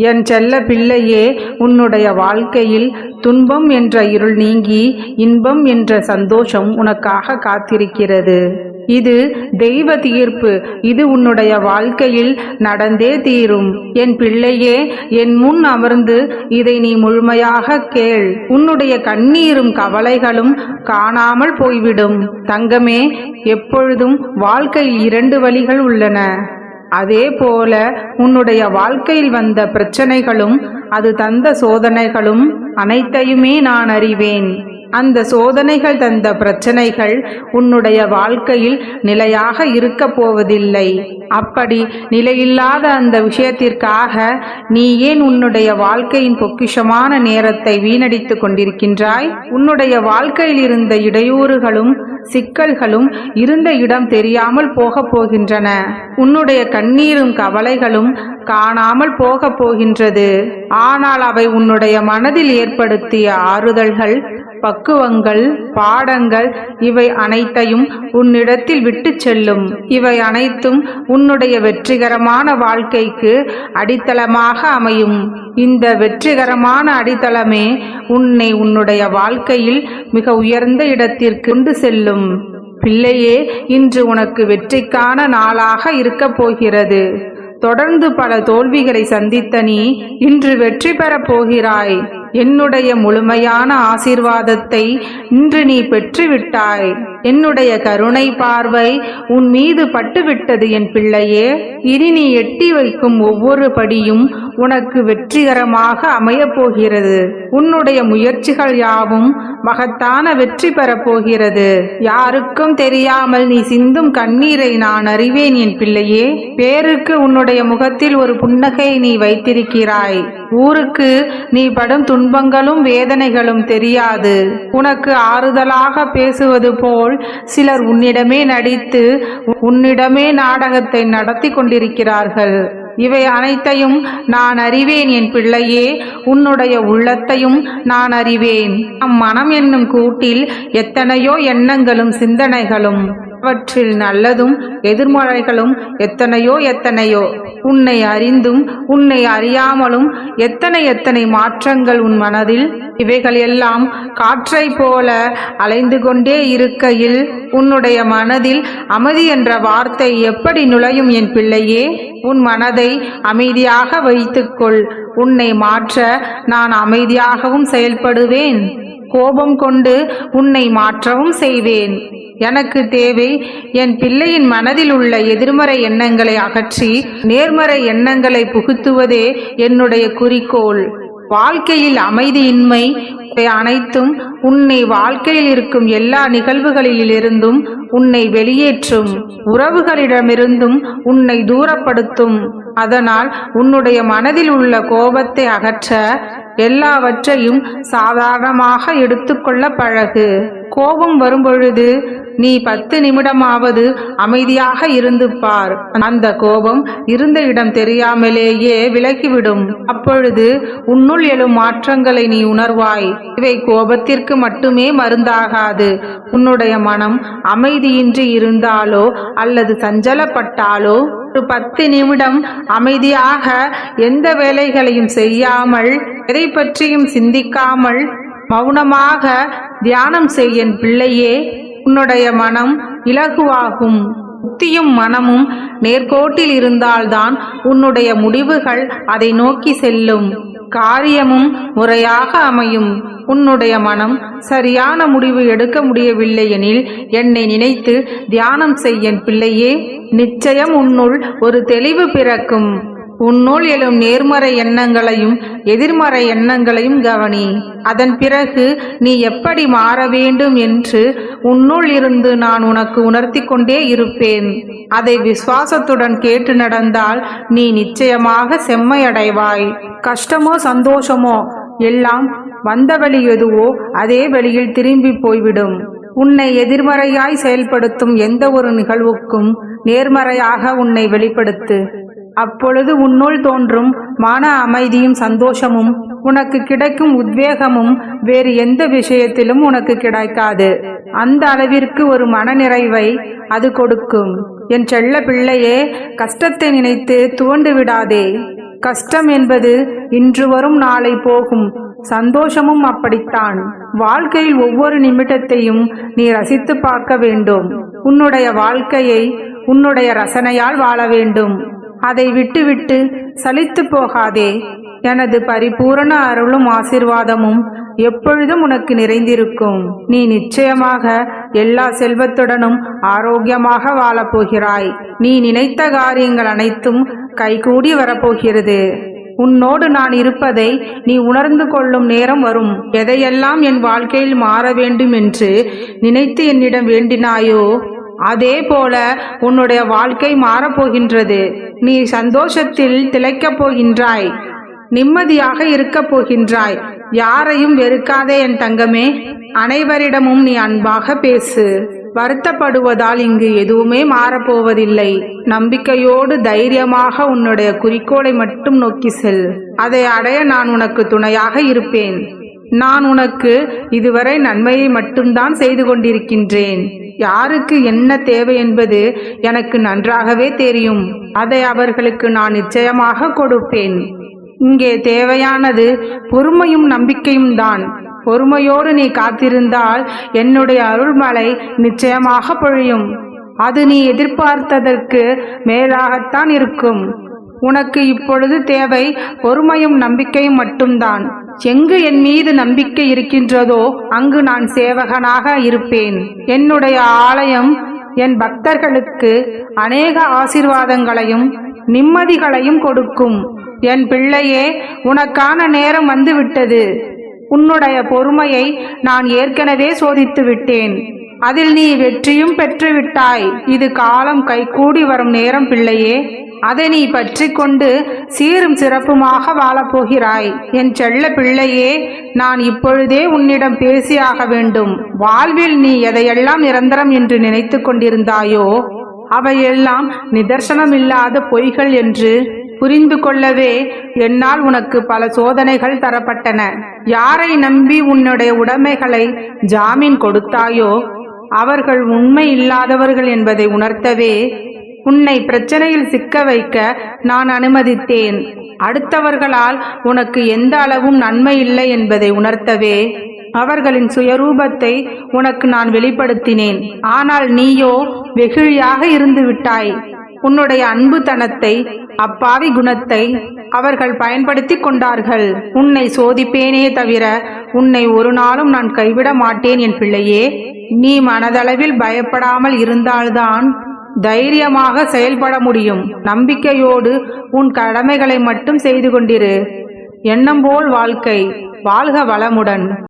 என் செல்ல பிள்ளையே உன்னுடைய வாழ்க்கையில் துன்பம் என்ற இருள் நீங்கி இன்பம் என்ற சந்தோஷம் உனக்காக காத்திருக்கிறது. இது தெய்வ தீர்ப்பு. இது உன்னுடைய வாழ்க்கையில் நடந்தே தீரும். என் பிள்ளையே என் முன் அமர்ந்து இதை நீ முழுமையாக கேள். உன்னுடைய கண்ணீரும் கவலைகளும் காணாமல் போய்விடும். தங்கமே எப்பொழுதும் வாழ்க்கையில் இரண்டு வழிகள் உள்ளன. அதே போல உன்னுடைய வாழ்க்கையில் வந்த பிரச்சனைகளும் அது தந்த சோதனைகளும் அனைத்தையுமே நான் அறிவேன். அந்த சோதனைகள் தந்த பிரச்சனைகள் உன்னுடைய வாழ்க்கையில் நிலையாக இருக்க போவதில்லை. அப்படி நிலையில்லாத அந்த விஷயத்திற்காக நீ ஏன் உன்னுடைய வாழ்க்கையின் பொக்கிஷமான நேரத்தை வீணடித்து கொண்டிருக்கின்றாய்? உன்னுடைய வாழ்க்கையில் இருந்த இடையூறுகளும் சிக்கல்களும் இருந்த இடம் தெரியாமல் போகப் போகின்றன. உன்னுடைய கண்ணீரும் கவலைகளும் காணாமல் போகப் போகின்றது. ஆனால் அவை உன்னுடைய மனதில் ஏற்படுத்திய ஆறுதல்கள் பக்குவங்கள் பாடங்கள் இவை அனைத்தையும் உன்னிடத்தில் விட்டு செல்லும். இவை அனைத்தும் உன்னுடைய வெற்றிகரமான வாழ்க்கைக்கு அடித்தளமாக அமையும். இந்த வெற்றிகரமான அடித்தளமே உன்னை உன்னுடைய வாழ்க்கையில் மிக உயர்ந்த இடத்திற்கு கொண்டு செல்லும். பிள்ளையே இன்று உனக்கு வெற்றிக்கான நாளாக இருக்கப் போகிறது. தொடர்ந்து பல தோல்விகளை சந்தித்த நீ இன்று வெற்றி பெறப் போகிறாய். என்னுடைய முழுமையான ஆசீர்வாதத்தை இன்று நீ பெற்றுவிட்டாய். என்னுடைய கருணை பார்வை உன் மீது பட்டுவிட்டது என் பிள்ளையே. இனி நீ எட்டி வைக்கும் ஒவ்வொரு படியும் உனக்கு வெற்றிகரமாக அமையப் போகிறது. உன்னுடைய முயற்சிகள் யாவும் மகத்தான வெற்றி பெறப் போகிறது யாருக்கும் தெரியாமல் நீ சிந்தும் கண்ணீரை நான் அறிவேன் என் பிள்ளையே. பேருக்கு உன்னுடைய முகத்தில் ஒரு புன்னகை நீ வைத்திருக்கிறாய். ஊருக்கு நீ படும் துன்பங்களும் வேதனைகளும் தெரியாது. உனக்கு ஆறுதலாக பேசுவது போல் சிலர் உன்னிடமே நடித்து உன்னிடமே நாடகத்தை நடத்தி கொண்டிருக்கிறார்கள். இவை அனைத்தையும் நான் அறிவேன் என் பிள்ளையே. உன்னுடைய உள்ளத்தையும் நான் அறிவேன். நம் மனம் என்னும் கூட்டில் எத்தனையோ எண்ணங்களும் சிந்தனைகளும் அவற்றில் நல்லதும் எதிர்மறைகளும் எத்தனையோ எத்தனையோ. உன்னை அறிந்தும் உன்னை அறியாமலும் எத்தனை எத்தனை மாற்றங்கள் உன் மனதில். இவைகள் எல்லாம் காற்றை போல அலைந்து கொண்டே இருக்கையில் உன்னுடைய மனதில் அமைதி என்ற வார்த்தை எப்படி நுழையும் என் பிள்ளையே? உன் மனதை அமைதியாக வைத்துக்கொள். உன்னை மாற்ற நான் அமைதியாகவும் செயல்படுவேன். கோபம் கொண்டு உன்னை மாற்றவும் செய்வேன். எனக்கு தேவை என் பிள்ளையின் மனதில் உள்ள எதிர்மறை எண்ணங்களை அகற்றி நேர்மறை எண்ணங்களை புகுத்துவதே என்னுடைய குறிக்கோள். வாழ்க்கையில் அமைதியின்மை இவை அனைத்தும் உன்னை வாழ்க்கையில் இருக்கும் எல்லா நிகழ்வுகளிலிருந்தும் உன்னை வெளியேற்றும். உறவுகளிடமிருந்தும் உன்னை தூரப்படுத்தும். அதனால் உன்னுடைய மனதில் உள்ள கோபத்தை அகற்ற எல்லாவற்றையும் சாதாரணமாக எடுத்துக்கொள்ள பழகு. கோபம் வரும்பொழுது நீ பத்து நிமிடமாவது அமைதியாக இருந்து பார். அந்த கோபம் இருந்த இடம் தெரியாமலேயே விலகிவிடும். அப்பொழுது உன்னுள் எழும் மாற்றங்களை நீ உணர்வாய். இவை கோபத்திற்கு மட்டுமே மருந்தாகாது. உன்னுடைய மனம் அமைதியின்றி இருந்தாலோ அல்லது சஞ்சலப்பட்டாலோ ஒரு பத்து நிமிடம் அமைதியாக எந்த வேலைகளையும் செய்யாமல் எதை பற்றியும் சிந்திக்காமல் மௌனமாக தியானம் செய்யன் பிள்ளையே உன்னுடைய மனம் இலகுவாகும். புத்தியும் மனமும் நேர்கோட்டில் இருந்தால்தான் உன்னுடைய முடிவுகள் அதை நோக்கி செல்லும். காரியமும் முறையாக அமையும். உன்னுடைய மனம் சரியான முடிவு எடுக்க முடியவில்லை எனில் என்னை நினைத்து தியானம் செய்யன் பிள்ளையே. நிச்சயம் உன்னுள் ஒரு தெளிவு பிறக்கும். உன்னுள் எழும் நேர்மறை எண்ணங்களையும் எதிர்மறை எண்ணங்களையும் கவனி. அதன் பிறகு நீ எப்படி மாற வேண்டும் என்று உன்னுள் இருந்து நான் உனக்கு உணர்த்தி கொண்டே இருப்பேன். அதை விசுவாசத்துடன் கேட்டு நடந்தால் நீ நிச்சயமாக செம்மையடைவாய். கஷ்டமோ சந்தோஷமோ எல்லாம் வந்த வழி எதுவோ அதே வழியில் திரும்பி போய்விடும். உன்னை எதிர்மறையாய் செயல்படுத்தும் எந்த ஒரு நிகழ்வுக்கும் நேர்மறையாக உன்னை வெளிப்படுத்து. அப்பொழுது உன்னுள் தோன்றும் மன அமைதியும் சந்தோஷமும் உனக்கு கிடைக்கும் உத்வேகமும் வேறு எந்த விஷயத்திலும் உனக்கு கிடைக்காது. அந்த அளவிற்கு ஒரு மனநிறைவை அது கொடுக்கும். என் செல்ல பிள்ளையே கஷ்டத்தை நினைத்து துவண்டு விடாதே. கஷ்டம் என்பது இன்று வரும் நாளை போகும். சந்தோஷமும் அப்படித்தான். வாழ்க்கையில் ஒவ்வொரு நிமிடத்தையும் நீ ரசித்து பார்க்க வேண்டும். உன்னுடைய வாழ்க்கையை உன்னுடைய ரசனையால் வாழ வேண்டும். அதை விட்டுவிட்டு சலித்து போகாதே. எனது பரிபூரண அருளும் ஆசிர்வாதமும் எப்பொழுதும் உனக்கு நிறைந்திருக்கும். நீ நிச்சயமாக எல்லா செல்வத்துடனும் ஆரோக்கியமாக வாழப்போகிறாய். நீ நினைத்த காரியங்கள் அனைத்தும் கைகூடி வரப்போகிறது. உன்னோடு நான் இருப்பதை நீ உணர்ந்து கொள்ளும் நேரம் வரும். எதையெல்லாம் என் வாழ்க்கையில் மாற வேண்டும் என்று நினைத்து என்னிடம் வேண்டினாயோ அதே போல உன்னுடைய வாழ்க்கை மாறப்போகின்றது. நீ சந்தோஷத்தில் திளைக்கப் போகின்றாய். நிம்மதியாக இருக்கப் போகின்றாய். யாரையும் வெறுக்காதே என் தங்கமே. அனைவரிடமும் நீ அன்பாக பேசு. வருத்தப்படுவதால் இங்கு எதுவுமே மாறப்போவதில்லை. நம்பிக்கையோடு தைரியமாக உன்னுடைய குறிக்கோளை மட்டும் நோக்கி செல். அதை அடைய நான் உனக்கு துணையாக இருப்பேன். நான் உனக்கு இதுவரை நன்மையை மட்டும்தான் செய்து கொண்டிருக்கின்றேன். யாருக்கு என்ன தேவை என்பது எனக்கு நன்றாகவே தெரியும். அதை அவர்களுக்கு நான் நிச்சயமாக கொடுப்பேன். இங்கே தேவையானது பொறுமையும் நம்பிக்கையும் தான். பொறுமையோடு நீ காத்திருந்தால் என்னுடைய அருள்மலை நிச்சயமாக பொழியும். அது நீ எதிர்பார்த்ததற்கு மேலாகத்தான் இருக்கும். உனக்கு இப்பொழுது தேவை பொறுமையும் நம்பிக்கையும் மட்டும்தான். எங்கு என் மீது நம்பிக்கை இருக்கின்றதோ அங்கு நான் சேவகனாக இருப்பேன். என்னுடைய ஆலயம் என் பக்தர்களுக்கு அநேக ஆசிர்வாதங்களையும் நிம்மதிகளையும் கொடுக்கும். என் பிள்ளையே உனக்கான நேரம் வந்துவிட்டது. உன்னுடைய பொறுமையை நான் ஏற்கனவே சோதித்து விட்டேன். அதில் நீ வெற்றியும் பெற்றுவிட்டாய். இது காலம் கைகூடி வரும் நேரம் பிள்ளையே. அதை நீ பற்றி கொண்டு சீரும் சிறப்புமாக வாழப்போகிறாய். என் செல்ல பிள்ளையே நான் இப்பொழுதே உன்னிடம் பேசியாக வேண்டும். வாழ்வில் நீ எதையெல்லாம் நிரந்தரம் என்று நினைத்து கொண்டிருந்தாயோ அவையெல்லாம் நிதர்சனமில்லாத பொய்கள் என்று புரிந்து கொள்ளவே என்னால் உனக்கு பல சோதனைகள் தரப்பட்டன. யாரை நம்பி உன்னுடைய உடைமைகளை ஜாமீன் கொடுத்தாயோ அவர்கள் உண்மை இல்லாதவர்கள் என்பதை உணர்த்தவே உன்னை பிரச்சனையில் சிக்க வைக்க நான் அனுமதித்தேன். அடுத்தவர்களால் உனக்கு எந்த அளவும் நன்மை இல்லை என்பதை உணர்த்தவே. அவர்களின் சுயரூபத்தை உனக்கு நான் வெளிப்படுத்தினேன். ஆனால் நீயோ வெகுழியாக இருந்து விட்டாய். உன்னுடைய அன்புத்தனத்தை அப்பாவி குணத்தை அவர்கள் பயன்படுத்தி கொண்டார்கள். உன்னை சோதிப்பேனே தவிர உன்னை ஒரு நாளும் நான் கைவிட மாட்டேன் என் பிள்ளையே. நீ மனதளவில் பயப்படாமல் இருந்தால்தான் தைரியமாக செயல்பட முடியும். நம்பிக்கையோடு உன் கடமைகளை மட்டும் செய்து கொண்டிரு. எண்ணம் போல் வாழ்க்கை. வாழ்க வளமுடன்.